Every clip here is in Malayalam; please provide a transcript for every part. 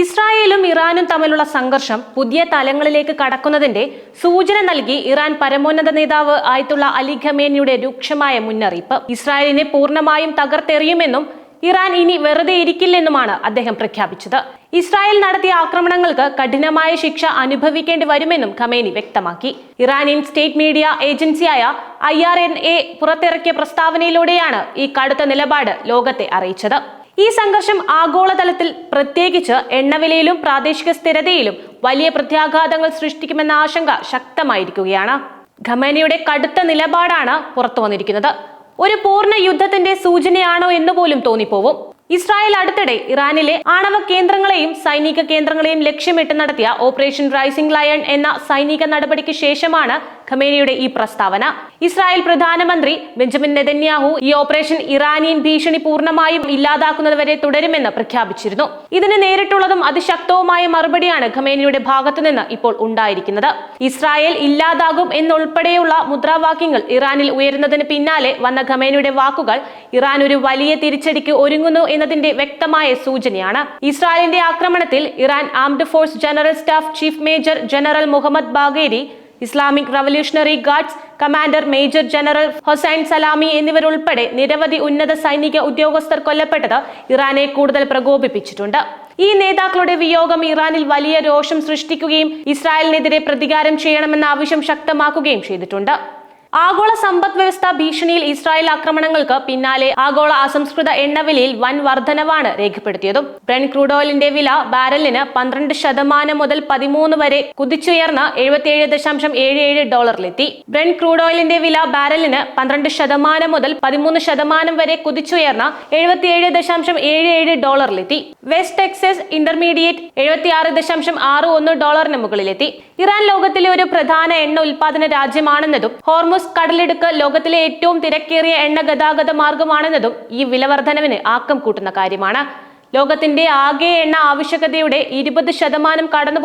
ഇസ്രായേലും ഇറാനും തമ്മിലുള്ള സംഘർഷം പുതിയ തലങ്ങളിലേക്ക് കടക്കുന്നതിന്റെ സൂചന നൽകി ഇറാൻ പരമോന്നത നേതാവ് ആയിട്ടുള്ള അലി ഖമേനിയുടെ രൂക്ഷമായ മുന്നറിയിപ്പ്. ഇസ്രായേലിനെ പൂർണമായും തകർത്തെറിയുമെന്നും ഇറാൻ ഇനി വെറുതെ ഇരിക്കില്ലെന്നുമാണ് അദ്ദേഹം പ്രഖ്യാപിച്ചത്. ഇസ്രായേൽ നടത്തിയ ആക്രമണങ്ങൾക്ക് കഠിനമായ ശിക്ഷ അനുഭവിക്കേണ്ടി വരുമെന്നും ഖമേനി വ്യക്തമാക്കി. ഇറാനിയൻ സ്റ്റേറ്റ് മീഡിയ ഏജൻസിയായ ഐ ആർ എൻ എ പുറത്തിറക്കിയ പ്രസ്താവനയിലൂടെയാണ് ഈ കടുത്ത നിലപാട് ലോകത്തെ അറിയിച്ചത്. ഈ സംഘർഷം ആഗോളതലത്തിൽ പ്രത്യേകിച്ച് എണ്ണവിലയിലും പ്രാദേശിക സ്ഥിരതയിലും വലിയ പ്രത്യാഘാതങ്ങൾ സൃഷ്ടിക്കുമെന്ന ആശങ്ക ശക്തമായിരിക്കുകയാണ്. ഖമേനയുടെ കടുത്ത നിലപാടാണ് പുറത്തു വന്നിരിക്കുന്നത്. ഒരു പൂർണ യുദ്ധത്തിന്റെ സൂചനയാണോ എന്ന് പോലും തോന്നിപ്പോവും. ഇസ്രായേൽ അടുത്തിടെ ഇറാനിലെ ആണവ കേന്ദ്രങ്ങളെയും സൈനിക കേന്ദ്രങ്ങളെയും ലക്ഷ്യമിട്ട് നടത്തിയ ഓപ്പറേഷൻ റൈസിംഗ് ലയൺ എന്ന സൈനിക നടപടിക്ക് ശേഷമാണ് ഖമേനിയുടെ ഈ പ്രസ്താവന. ഇസ്രായേൽ പ്രധാനമന്ത്രി ബെഞ്ചമിൻ നെതന്യാഹു ഈ ഓപ്പറേഷൻ ഇറാനിയൻ ഭീഷണി പൂർണമായും ഇല്ലാതാക്കുന്നതുവരെ തുടരുമെന്ന് പ്രഖ്യാപിച്ചിരുന്നു. ഇതിന് നേരിട്ടുള്ളതും അതിശക്തവുമായ മറുപടിയാണ് ഖമേനിയുടെ ഭാഗത്തുനിന്ന് ഇപ്പോൾ ഉണ്ടായിരിക്കുന്നത്. ഇസ്രായേൽ ഇല്ലാതാകും എന്നുൾപ്പെടെയുള്ള മുദ്രാവാക്യങ്ങൾ ഇറാനിൽ ഉയരുന്നതിന് പിന്നാലെ വന്ന ഖമേനിയുടെ വാക്കുകൾ ഇറാൻ ഒരു വലിയ തിരിച്ചടിക്ക് ഒരുങ്ങുന്നു എന്നതിന്റെ വ്യക്തമായ സൂചനയാണ്. ഇസ്രായേലിന്റെ ആക്രമണത്തിൽ Iran armed force general staff chief major general Mohammad Bagheri Islamic Revolutionary Guards commander major general Hossein Salami എന്നിവരുൾപ്പെടെ നിരവധി ഉന്നത സൈനിക ഉദ്യോഗസ്ഥർ കൊല്ലപ്പെട്ടത് ഇറാനെ കൂടുതൽ പ്രകോപിപ്പിച്ചിട്ടുണ്ട്. ഈ നേതാക്കളുടെ വിയോഗം ഇറാനിൽ വലിയ രോഷം സൃഷ്ടിക്കുകയും ഇസ്രായേലിനെതിരെ പ്രതികാരം ചെയ്യണമെന്ന ആവശ്യം ശക്തമാക്കുകയും ചെയ്തിട്ടുണ്ട്. ആഗോള സമ്പദ് വ്യവസ്ഥ ഭീഷണിയിൽ ഇസ്രായേൽ ആക്രമണങ്ങൾക്ക് പിന്നാലെ ആഗോള അസംസ്കൃത എണ്ണവിലയിൽ വൻ വർധനവാണ് രേഖപ്പെടുത്തിയതും. ബ്രൺ ക്രൂഡ് ഓയിലിന്റെ വില ബാരലിന് പന്ത്രണ്ട് ശതമാനം മുതൽ പതിമൂന്ന് വരെ കുതിച്ചുയർന്ന് എഴുപത്തിയേഴ് ദശാംശം ഏഴ് ഏഴ് ഡോളറിലെത്തി. ബ്രൺ ക്രൂഡ് ഓയിലിന്റെ വില ബാരലിന് പന്ത്രണ്ട് ശതമാനം മുതൽ പതിമൂന്ന് ശതമാനം വരെ കുതിച്ചുയർന്ന് എഴുപത്തിയേഴ് ദശാംശം ഏഴ് ഏഴ് ഡോളറിലെത്തി. വെസ്റ്റ് ടെക്സസ് ഇന്റർമീഡിയറ്റ് എഴുപത്തിയാറ് ദശാംശം ആറ് ഒന്ന് ഡോളറിന് മുകളിലെത്തി. ഇറാൻ ലോകത്തിലെ ഒരു പ്രധാന എണ്ണ ഉൽപാദന രാജ്യമാണെന്നതും ഹോർമുസ് കടലിടുക്ക് ലോകത്തിലെ ഏറ്റവും തിരക്കേറിയ എണ്ണ ഗതാഗത മാർഗമാണെന്നതും ഈ വിലവർധനവിന് ആക്കം കൂട്ടുന്ന കാര്യമാണ്. ലോകത്തിന്റെ ആകെ എണ്ണ ആവശ്യകതയുടെ ഇരുപത് ശതമാനം കടന്നു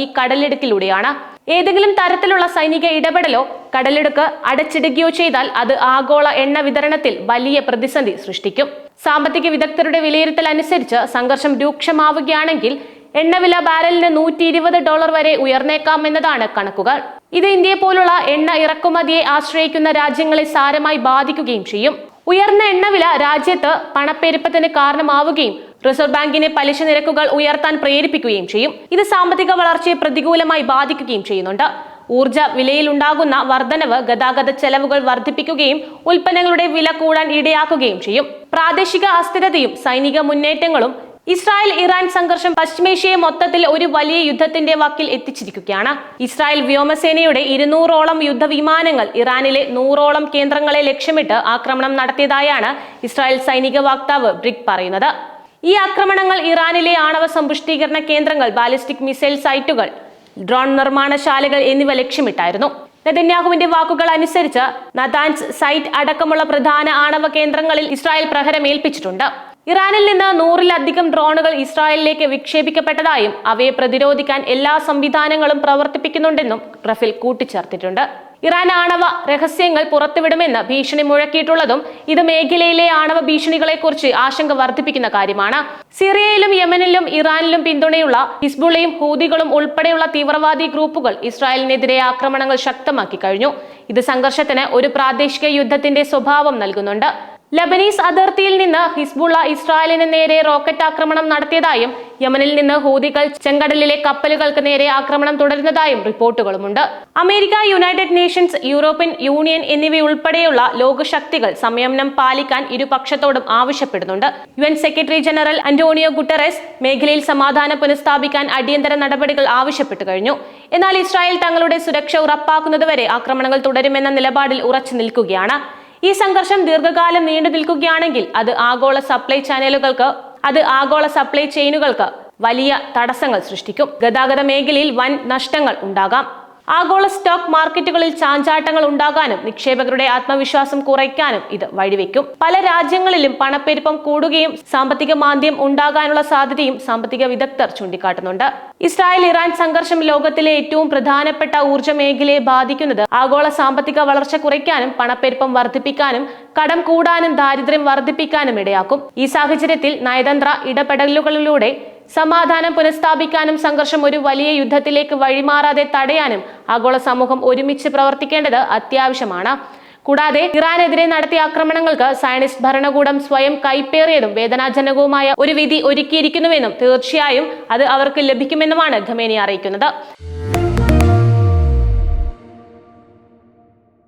ഈ കടലിടുക്കിലൂടെയാണ്. ഏതെങ്കിലും തരത്തിലുള്ള സൈനിക ഇടപെടലോ കടലിടുക്ക് അടച്ചിടുകയോ ചെയ്താൽ അത് ആഗോള എണ്ണ വിതരണത്തിൽ വലിയ പ്രതിസന്ധി സൃഷ്ടിക്കും. സാമ്പത്തിക വിദഗ്ധരുടെ വിലയിരുത്തൽ അനുസരിച്ച് സംഘർഷം രൂക്ഷമാവുകയാണെങ്കിൽ എണ്ണവില ബാരലിന് നൂറ്റി ഇരുപത് ഡോളർ വരെ ഉയർന്നേക്കാം എന്നതാണ് കണക്കുകൾ. ഇത് ഇന്ത്യയെ പോലുള്ള എണ്ണ ഇറക്കുമതിയെ ആശ്രയിക്കുന്ന രാജ്യങ്ങളെ സാരമായി ബാധിക്കുകയും ചെയ്യും. ഉയർന്ന എണ്ണവില രാജ്യത്ത് പണപ്പെരുപ്പത്തിന് കാരണമാവുകയും റിസർവ് ബാങ്കിനെ പലിശ നിരക്കുകൾ ഉയർത്താൻ പ്രേരിപ്പിക്കുകയും ചെയ്യും. ഇത് സാമ്പത്തിക വളർച്ചയെ പ്രതികൂലമായി ബാധിക്കുകയും ചെയ്യുന്നുണ്ട്. ഊർജ വിലയിലുണ്ടാകുന്ന വർധനവ് ഗതാഗത ചെലവുകൾ വർദ്ധിപ്പിക്കുകയും ഉൽപ്പന്നങ്ങളുടെ വില കൂടാൻ ഇടയാക്കുകയും ചെയ്യും. പ്രാദേശിക അസ്ഥിരതയും സൈനിക മുന്നേറ്റങ്ങളും ഇസ്രായേൽ ഇറാൻ സംഘർഷം പശ്ചിമേഷ്യയെ മൊത്തത്തിൽ ഒരു വലിയ യുദ്ധത്തിന്റെ വക്കിൽ എത്തിച്ചിരിക്കുകയാണ്. ഇസ്രായേൽ വ്യോമസേനയുടെ ഇരുന്നൂറോളം യുദ്ധവിമാനങ്ങൾ ഇറാനിലെ നൂറോളം കേന്ദ്രങ്ങളെ ലക്ഷ്യമിട്ട് ആക്രമണം നടത്തിയതായാണ് ഇസ്രായേൽ സൈനിക വക്താവ് ബ്രിക് പറയുന്നത്. ഈ ആക്രമണങ്ങൾ ഇറാനിലെ ആണവ സമ്പുഷ്ടീകരണ കേന്ദ്രങ്ങൾ ബാലിസ്റ്റിക് മിസൈൽ സൈറ്റുകൾ ഡ്രോൺ നിർമ്മാണശാലകൾ എന്നിവ ലക്ഷ്യമിട്ടായിരുന്നു. നെതന്യാഹുവിന്റെ വാക്കുകൾ അനുസരിച്ച് നദാൻസ് സൈറ്റ് അടക്കമുള്ള പ്രധാന ആണവ കേന്ദ്രങ്ങളിൽ ഇസ്രായേൽ പ്രഹരമേൽപ്പിച്ചിട്ടുണ്ട് ഇറാനിൽ നിന്ന് നൂറിലധികം ഡ്രോണുകൾ ഇസ്രായേലിലേക്ക് വിക്ഷേപിക്കപ്പെട്ടതായും അവയെ പ്രതിരോധിക്കാൻ എല്ലാ സംവിധാനങ്ങളും പ്രവർത്തിപ്പിക്കുന്നുണ്ടെന്നും റഫേൽ കൂട്ടിച്ചേർത്തിട്ടുണ്ട്. ഇറാൻ ആണവ രഹസ്യങ്ങൾ പുറത്തുവിടുമെന്ന് ഭീഷണി മുഴക്കിയിട്ടുള്ളതും ഇത് മേഖലയിലെ ആണവ ഭീഷണികളെക്കുറിച്ച് ആശങ്ക വർദ്ധിപ്പിക്കുന്ന കാര്യമാണ്. സിറിയയിലും യമനിലും ഇറാനിലും പിന്തുണയുള്ള ഹിസ്ബുളയും ഹൂതികളും ഉൾപ്പെടെയുള്ള തീവ്രവാദി ഗ്രൂപ്പുകൾ ഇസ്രായേലിനെതിരെ ആക്രമണങ്ങൾ ശക്തമാക്കി കഴിഞ്ഞു. ഇത് സംഘർഷത്തിന് ഒരു പ്രാദേശിക യുദ്ധത്തിന്റെ സ്വഭാവം നൽകുന്നുണ്ട്. ലബനീസ് അതിർത്തിയിൽ നിന്ന് ഹിസ്ബുള്ള ഇസ്രായേലിന് നേരെ റോക്കറ്റ് ആക്രമണം നടത്തിയതായും യമനിൽ നിന്ന് ഹൂതികൾ ചെങ്കടലിലെ കപ്പലുകൾക്ക് നേരെ ആക്രമണം തുടരുന്നതായും റിപ്പോർട്ടുകളുമുണ്ട്. America United Nations European Union എന്നിവയുൾപ്പെടെയുള്ള ലോകശക്തികൾ സംയമനം പാലിക്കാൻ ഇരുപക്ഷത്തോടും ആവശ്യപ്പെടുന്നുണ്ട്. U N secretary general Antonio Guterres മേഖലയിൽ സമാധാനം പുനഃസ്ഥാപിക്കാൻ അടിയന്തര നടപടികൾ ആവശ്യപ്പെട്ടു കഴിഞ്ഞു. എന്നാൽ ഇസ്രായേൽ തങ്ങളുടെ സുരക്ഷ ഉറപ്പാക്കുന്നതുവരെ ആക്രമണങ്ങൾ തുടരുമെന്ന നിലപാടിൽ ഉറച്ചു നിൽക്കുകയാണ്. ഈ സംഘർഷം ദീർഘകാലം നീണ്ടു നിൽക്കുകയാണെങ്കിൽ അത് ആഗോള സപ്ലൈ ചാനലുകൾക്ക് അത് ആഗോള സപ്ലൈ ചെയിനുകൾക്ക് വലിയ തടസ്സങ്ങൾ സൃഷ്ടിക്കും. ഗതാഗത മേഖലയിൽ വൻ നഷ്ടങ്ങൾ ഉണ്ടാകാം. ആഗോള സ്റ്റോക്ക് മാർക്കറ്റുകളിൽ ചാഞ്ചാട്ടങ്ങൾ ഉണ്ടാകാനും നിക്ഷേപകരുടെ ആത്മവിശ്വാസം കുറയ്ക്കാനും ഇത് വഴിവെക്കും. പല രാജ്യങ്ങളിലും പണപ്പെരുപ്പം കൂടുകയും സാമ്പത്തിക മാന്ദ്യം ഉണ്ടാകാനുള്ള സാധ്യതയും സാമ്പത്തിക വിദഗ്ധർ ചൂണ്ടിക്കാട്ടുന്നുണ്ട്. ഇസ്രായേൽ ഇറാൻ സംഘർഷം ലോകത്തിലെ ഏറ്റവും പ്രധാനപ്പെട്ട ഊർജ മേഖലയെ ബാധിക്കുന്നത് ആഗോള സാമ്പത്തിക വളർച്ച കുറയ്ക്കാനും പണപ്പെരുപ്പം വർദ്ധിപ്പിക്കാനും കടം കൂടാനും ദാരിദ്ര്യം വർദ്ധിപ്പിക്കാനും ഇടയാക്കും. ഈ സാഹചര്യത്തിൽ നയതന്ത്ര ഇടപെടലുകളിലൂടെ സമാധാനം പുനഃസ്ഥാപിക്കാനും സംഘർഷം ഒരു വലിയ യുദ്ധത്തിലേക്ക് വഴിമാറാതെ തടയാനും ആഗോള സമൂഹം ഒരുമിച്ച് പ്രവർത്തിക്കേണ്ടത് അത്യാവശ്യമാണ്. കൂടാതെ ഇറാനെതിരെ നടത്തിയ ആക്രമണങ്ങൾക്ക് സയനിസ്റ്റ് ഭരണകൂടം സ്വയം കൈപ്പേറിയതും വേദനാജനകവുമായ ഒരു വിധി ഒരുക്കിയിരിക്കുന്നുവെന്നും തീർച്ചയായും അത് അവർക്ക് ലഭിക്കുമെന്നുമാണ് ഖമേനി അറിയിക്കുന്നത്.